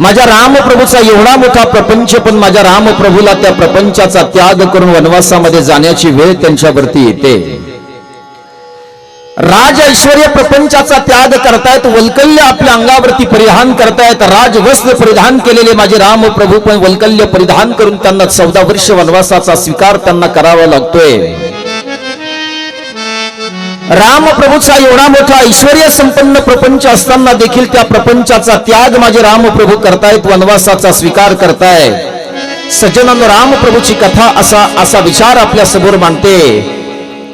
माझ्या रामप्रभूचा एवढा मोठा प्रपंच पण माझ्या रामप्रभूला त्या प्रपंचाचा त्याग करून वनवासामध्ये जाण्याची वेळ त्यांच्यावरती येते. राज ऐश्वर्य प्रपंचाचा त्याग करतायत वल्कल्य आपल्या अंगावरती परिधान करतायत राजवस्त्र परिधान केलेले माझे रामप्रभू पण वल्कल्य परिधान करून त्यांना चौदा वर्ष वनवासाचा स्वीकार त्यांना करावा लागतोय. राम प्रभूचा एवढा मोठा ऐश्वर्य संपन्न प्रपंच असताना देखील त्या प्रपंचाचा त्याग माझे रामप्रभू करतायत वनवासाचा स्वीकार करतायत सज्जनांनो रामप्रभूची कथा असा असा विचार आपल्यासमोर मांडते.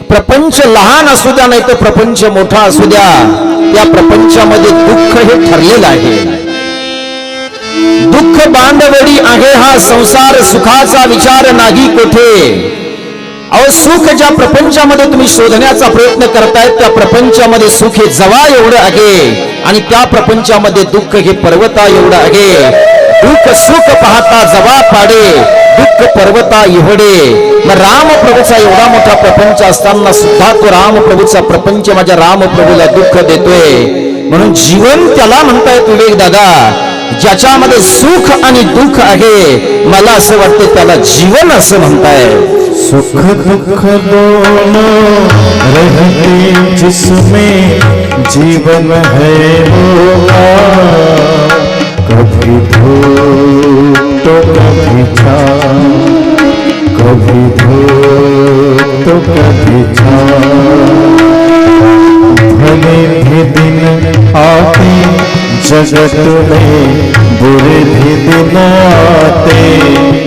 प्रपंच लहान असू द्या नाही तर प्रपंच मोठा असू द्या. त्या प्रपंचामध्ये दुःख हे ठरलेलं आहे. दुःख बांधवडी आहे हा संसार सुखाचा विचार नाही कोठे. अहो सुख ज्या प्रपंचामध्ये तुम्ही शोधण्याचा प्रयत्न करतायत त्या प्रपंचामध्ये सुख हे जवा एवढं आहे आणि त्या प्रपंचामध्ये दुःख हे पर्वता एवढं आहे. दुःख सुख पाहता जवा पाडे दुःख पर्वता एवढे मग राम प्रभूचा एवढा मोठा प्रपंच असताना सुद्धा तो राम प्रभूचा प्रपंच माझ्या राम प्रभूला दुःख देतोय. म्हणून जीवन त्याला म्हणतायत विवेक दादा ज्याच्यामध्ये सुख आणि दुःख आहे मला असं वाटतं त्याला जीवन असं म्हणताय. सुख दुःख दोन रहते जिसमें जीवन है कभी धूप तो कभी छा कभी धूप तो कभी छा जगत में बुरे भी दिन आते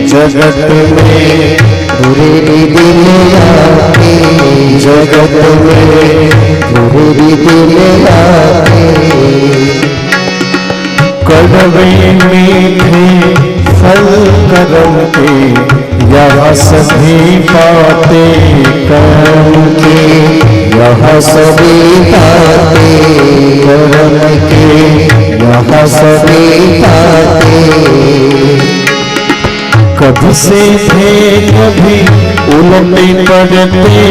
जगत में बुरे भी दिन आते जगत में बुरे भी दिन आते कड़वे मीठे फल कदम के यहाँ सभी पाते कर्म के यहाँ सभी के सभी कभी से थे, कभी उलटे पड़ते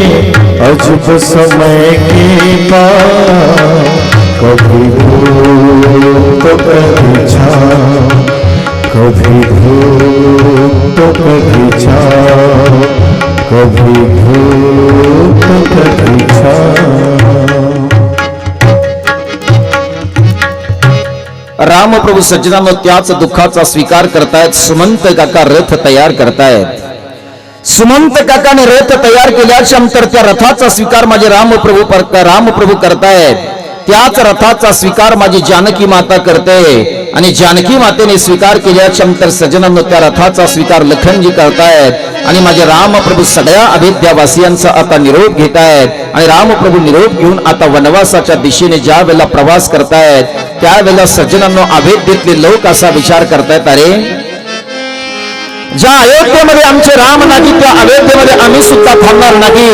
अजब समय के कभी धूप तो कभी छाँव, कभी तो कभी छाँव। कभी भूत कभी रामप्रभू सज्जनानं त्याच दुःखाचा स्वीकार करतायत. सुमंत काका रथ तयार करतायत. सुमंत काकाने रथ तयार केल्याच्यानंतर त्या रथाचा स्वीकार माझे रामप्रभू पर- रामप्रभू करतायत. त्याच रथाचा स्वीकार माझी जानकी माता करते. आणि जानकी मातेने स्वीकार केल्याच्यानंतर सज्जनांनो त्या रथाचा स्वीकार लखनजी करतायत. आणि माझे रामप्रभू सगळ्या अभेद्यावासियांचा आता निरोप घेतायत. आणि रामप्रभू निरोप घेऊन आता वनवासाच्या दिशेने ज्या वेळेला प्रवास करतायत त्यावेळेला सज्जनांना अभेद्येतले लोक असा विचार करतायत अरे ज्या अयोध्येमध्ये आमचे राम नाही त्या अयोध्येमध्ये आम्ही सुद्धा थांबणार नाही.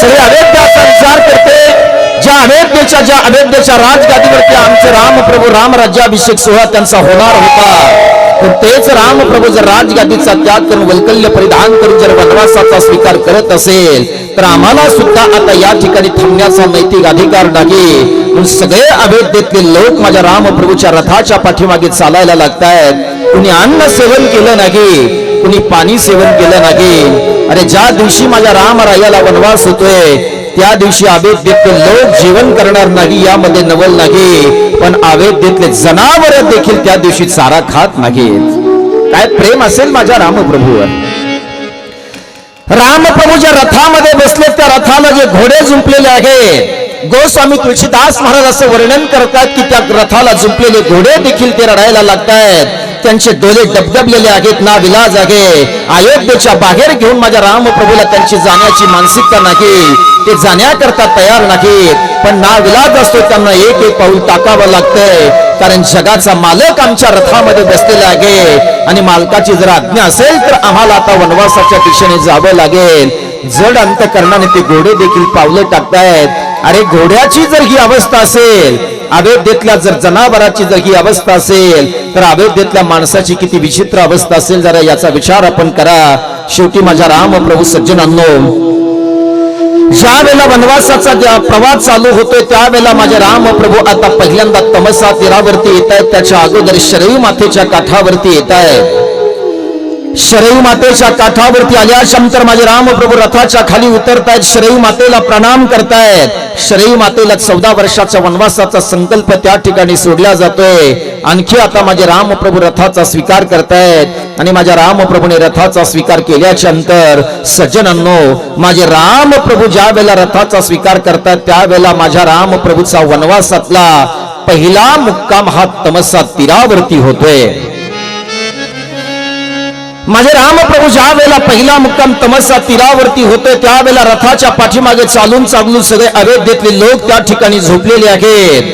सगळे अयोध्याचा विचार करते. ज्या अयोध्येच्या ज्या अयोध्येच्या राजगादीवरती आमचे रामप्रभू राम राज्याभिषेक सोहळा त्यांचा होणार होता. पण तेच राम प्रभू जर राजगादीचा त्याग करून वैकल्य परिधान करून जर वनवासाचा स्वीकार करत असेल तर आम्हाला सुद्धा आता या ठिकाणी थांबण्याचा नैतिक अधिकार नाही. म्हणून सगळे अयोध्येतले लोक माझ्या रामप्रभूच्या रथाच्या पाठीमागे चालायला लागतायत. कुणी अन्न सेवन केलं नाही कुणी पाणी सेवन केलं नाही. अरे ज्या दिवशी माझ्या रामरायाला वनवास होतोय त्या दिवशी अवेद्येतले लोक जेवण करणार नाही यामध्ये नवल नाही. पण अवेद्येतले जनावर देखील त्या दिवशी चारा खात नाहीत. काय प्रेम असेल माझ्या रामप्रभूवर? रामप्रभू ज्या रथामध्ये बसले त्या रथाला जे घोडे जुंपलेले आहेत. गोस्वामी तुळशीदास महाराज असं वर्णन करतात की त्या रथाला जुंपलेले घोडे देखील ते रडायला लागतायत. त्यांचे डोले डबडबलेले आहेत ना विलाज आहे. अयोध्येच्या बाहेर घेऊन माझ्या रामप्रभूला त्यांची जाण्याची मानसिकता नाही. ते जाण्याकरता तयार नाहीत पण ना विलाज असतो त्यांना एक एक पाऊल टाकावं लागतंय. कारण जगाचा मालक आमच्या रथामध्ये बसलेला आहे. आणि मालकाची जर आज्ञा असेल तर आम्हाला आता वनवासाच्या दिशेने जावं लागेल. जड अंतकरणाने ते घोडे देखील पावलं टाकतायत. अरे घोड्याची जर ही अवस्था असेल अयोध्येतल्या जर जनावराची जर ही अवस्था असेल तर अयोध्येतल्या माणसाची किती विचित्र अवस्था असेल जरा याचा विचार आपण करा. शेवटी माझ्या राम प्रभू सज्जनांनो ज्या वेळेला वनवासाचा प्रवास चालू होतोय त्यावेळेला माझे राम प्रभू आता पहिल्यांदा तमसा तीरावरती येत आहेत त्याच्या अगोदर शरयू माथेच्या काठावरती येत आहेत शरयू मातेच्या काठावरती आल्याशंतर माझे रामप्रभू रथाच्या खाली उतरतायत. शरयू मातेला प्रणाम करतायत. शरयू मातेला चौदा वर्षाच्या वनवासाचा संकल्प त्या ठिकाणी सोडला जातोय. आणखी आता माझे रामप्रभू रथाचा स्वीकार करतायत. आणि माझ्या रामप्रभूने रथाचा स्वीकार केल्याच्यानंतर सज्जनांनो माझे रामप्रभू ज्या वेळेला रथाचा स्वीकार करतात त्यावेळेला माझ्या रामप्रभूचा वनवासातला पहिला मुक्काम हा तमसा तीरावरती होतोय. माझे रामप्रभू ज्या वेळेला पहिला मुक्काम तमसा तीरावरती होतो त्यावेळेला रथाच्या पाठीमागे चालून चालून सगळे अयोध्येतले लोक त्या ठिकाणी झोपलेले आहेत.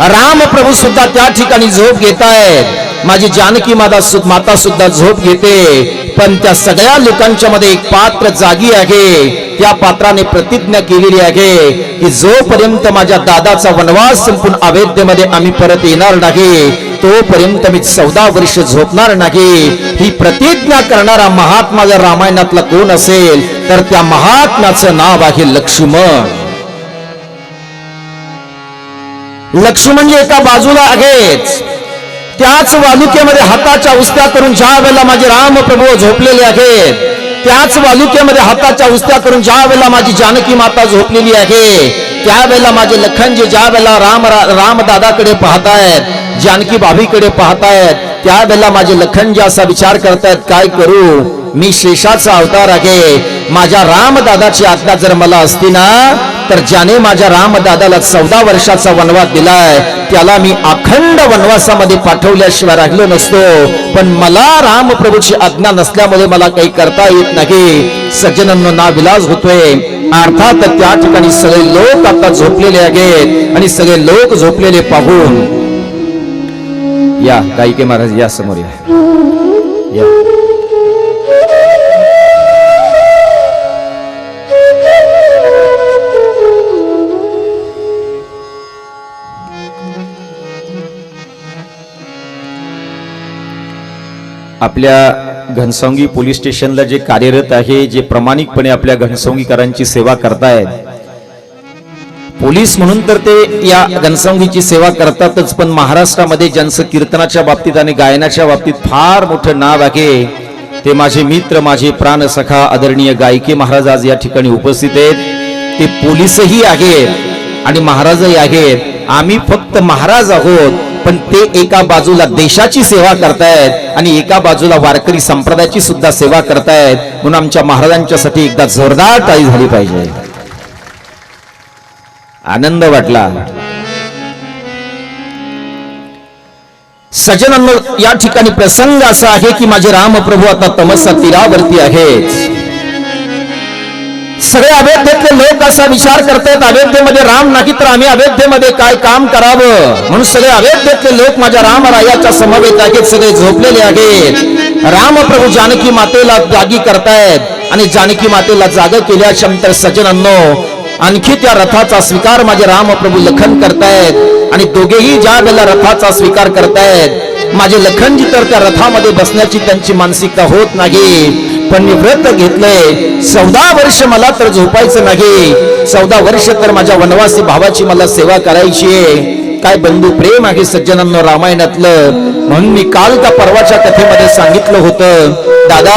रामप्रभू सुद्धा त्या ठिकाणी झोप घेत आहेत माझी जानकी माता माता सुद्धा झोप घेते. पण त्या सगळ्या लोकांच्या मध्ये एक पात्र जागी आहे. त्या पात्राने प्रतिज्ञा केलेली आहे की जोपर्यंत माझ्या दादाचा वनवास संपून अयोध्येमध्ये आम्ही परत येणार नाही तोपर्यंत मी चौदा वर्ष झोपणार नाही. ही प्रतिज्ञा करणारा महात्मा जर रामायणातला कोण असेल तर त्या महात्म्याचं नाव आहे लक्ष्मण. लक्ष्मण म्हणजे एका बाजूला आहेच त्याच वालुक्यामध्ये हाताच्या उस्त्या करून ज्या वेळेला माझे राम प्रभू झोपलेले आहेत त्याच वालुक्यामध्ये हाताच्या उस्त्या करून ज्या वेळेला माझी जानकी माता झोपलेली आहे त्यावेळेला माझे लखनजी ज्या वेळेला राम राम दादाकडे पाहतायत जानकी भाभीकडे पाहतायत त्यावेळेला माझे लखनजी असा विचार करतायत काय करू? मी शेषाचा अवतार आहे. माझ्या रामदादाची आज्ञा जर मला असती ना तर ज्याने माझ्या रामदादाला चौदा वर्षाचा वनवास दिलाय त्याला मी अखंड वनवासामध्ये पाठवल्याशिवाय राहिलो नसतो. पण मला रामप्रभूची आज्ञा नसल्यामुळे मला काही करता येत नाही. सज्जनांना ना विलास होतोय. अर्थात त्या ठिकाणी सगळे लोक आता झोपलेले आहेत आणि सगळे लोक झोपलेले पाहून या गायिके महाराज या समोर या. या. आपल्या घनसावंगी पोलीस स्टेशनला जे कार्यरत आहे जे प्रामाणिकपणे आपल्या घनसावंगीकरांची सेवा करतायत पोलीस म्हणून तर ते या जनसंघीची सेवा करतातच पण महाराष्ट्रामध्ये ज्यांचं कीर्तनाच्या बाबतीत आणि गायनाच्या बाबतीत फार मोठं नाव आहे. ते माझे मित्र माझे प्राण सखा आदरणीय गायकी महाराज आज या ठिकाणी उपस्थित आहेत. ते पोलीसही आहेत आणि महाराजही आहेत. आम्ही फक्त महाराज आहोत पण ते एका बाजूला देशाची सेवा करतायत आणि एका बाजूला वारकरी संप्रदायाची सुद्धा सेवा करतायत. म्हणून आमच्या महाराजांच्यासाठी एकदा जोरदार टाळी झाली पाहिजे. आनंद वाटला. सजनांनो या ठिकाणी प्रसंग असा आहे की माझे रामप्रभू आता तमसा तीरावरती आहेत. सगळे अयोध्येतले लोक असा विचार करतायत अयोध्येमध्ये राम नाही तर आम्ही अयोध्येमध्ये काय काम करावं? म्हणून सगळे अयोध्येतले लोक माझ्या रामरायाच्या समवेत आहेत सगळे झोपलेले आहेत. रामप्रभू जानकी मातेला जागी करतायत आणि जानकी मातेला जाग केल्याच्यानंतर सजनांनो आणखी त्या रथाचा स्वीकार माझे रामप्रभू लखन करतायत. आणि दोघेही ज्या वेळेला रथाचा स्वीकार करतायत. माझे लखनजी तर त्या रथामध्ये बसण्याची त्यांची मानसिकता होत नाही. पण मी व्रत घेतलंय. चौदा वर्ष मला तर झोपायचं नाही. चौदा वर्ष तर माझ्या वनवासी भावाची मला सेवा करायची आहे. काय बंधू प्रेम आहे सज्जनांना रामायणातलं. म्हणून मी काल त्या परवाच्या कथेमध्ये सांगितलं होतं. दादा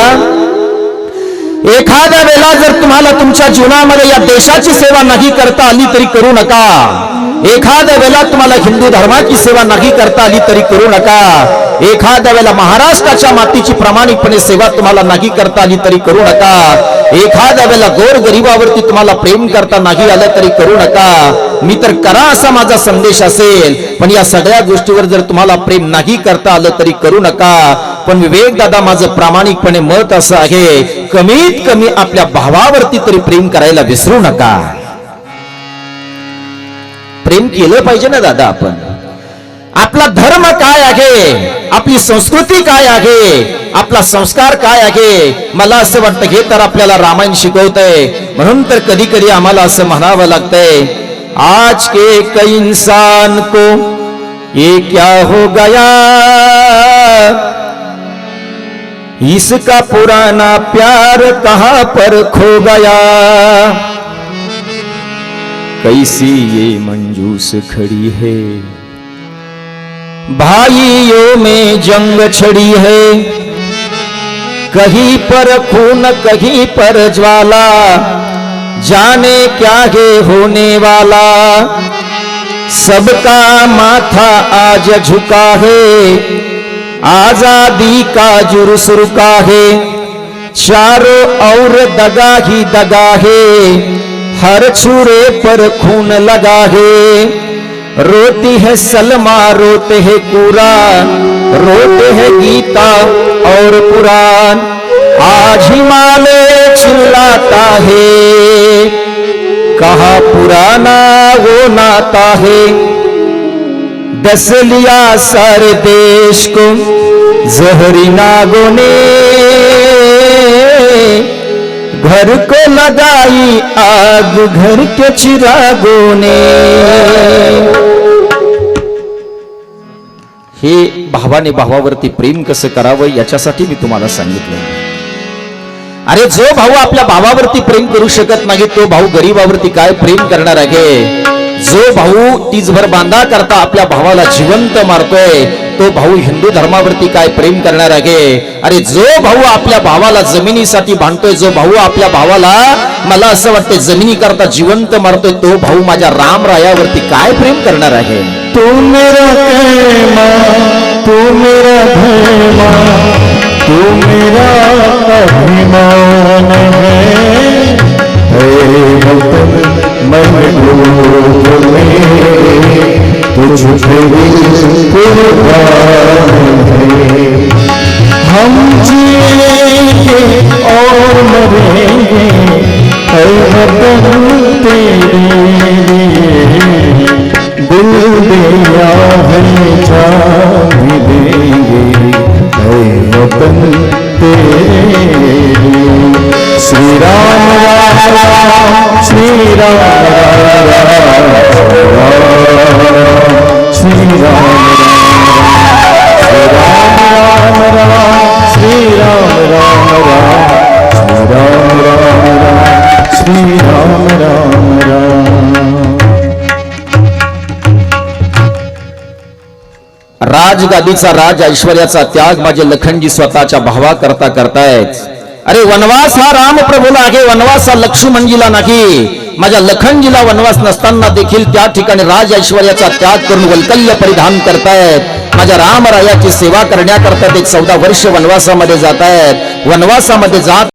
एखाद्या वेळेला जर तुम्हाला तुमच्या जीवनामध्ये या देशाची सेवा नाही करता आली तरी करू नका. एखाद्या वेळेला तुम्हाला हिंदू धर्माची सेवा नाही करता आली तरी करू नका. एखाद्या वेळेला महाराष्ट्राच्या मातीची प्रामाणिकपणे सेवा तुम्हाला नाही करता आली तरी करू नका. एखाद्या वेळेला गोर गरिबावरती तुम्हाला प्रेम करता नाही आलं तरी करू नका. मी तर करा असा माझा संदेश असेल पण या सगळ्या गोष्टीवर जर तुम्हाला प्रेम नाही करता आलं तरी करू नका. पण विवेक दादा माझं प्रामाणिकपणे मत असं आहे कमीत कमी आपल्या भावावरती तरी प्रेम करायला विसरू नका. प्रेम केलं पाहिजे ना दादा आपण. आपला धर्म काय आहे? आपली संस्कृती काय आहे? आपला संस्कार काय आहे? मला असं वाटतं हे तर आपल्याला रामायण शिकवतंय. म्हणून तर कधी कधी आम्हाला असं म्हणावं लागतंय आज के एक इंसान को ये क्या हो गया? इसका पुराना प्यार कहाँ पर खो गया? कैसी ये मंजूस खड़ी है? भाइयों में जंग छड़ी है। कहीं पर खून, कहीं पर ज्वाला। जाने क्या है होने वाला। सबका माथा आज झुका है। आज़ादी का जुर्स रुका है। चारों और दगा ही दगा है। हर छुरे पर खून लगा है। रोती है सलमा, रोते है कुरान रोते है गीता और कुरान आज हिमालय चिल्लाता है। कहा पुराना वो नाता है। डस लिया सारे देश को जहरी नागों ने घर को लगाई आग घर के चिरागों ने हे भावाने भावावरती प्रेम कसं करावं याच्यासाठी मी तुम्हाला सांगितलं. अरे जो भाऊ आपल्या भावावरती प्रेम करू शकत नाही तो भाऊ गरीबावरती काय प्रेम करणार आहे? जो भाऊ तीजभर बांधा करता आपल्या भावाला जिवंत मारतोय तो भाऊ हिंदू धर्मावरती काय प्रेम करणार आहे? अरे जो भाऊ आपल्या भावाला जमिनीसाठी भांडतोय जो भाऊ आपल्या भावाला मला असं वाटतं जमिनी करता जिवंत मारतोय तो भाऊ माझ्या रामरायावरती काय प्रेम करणार आहे? तू मेरा कहमा तू मेरा तू मेरा अभिमान है। मन डूब में हम जिएंगे और मरेंगे तेरे दिल दिया है जान वतन तेरे लिए श्री राम राम राम श्री राम राम राम श्री राम राम राम श्री राम राम राम श्री राम राम राम श्री राम राम राम राजगादीचा राज ऐश्वर्याचा त्याग माझे लखनजी स्वतःच्या भावा करता करतायत. अरे वनवास हा राम प्रभूला आहे वनवास हा लक्ष्मणजीला नाही. माझ्या लखनजीला वनवास नसताना देखील त्या ठिकाणी राज ऐश्वर्याचा त्याग करून वैकल्य परिधान करतायत. माझ्या रामरायाची सेवा करण्याकरता ते चौदा वर्ष वनवासामध्ये जात आहेत वनवासामध्ये जात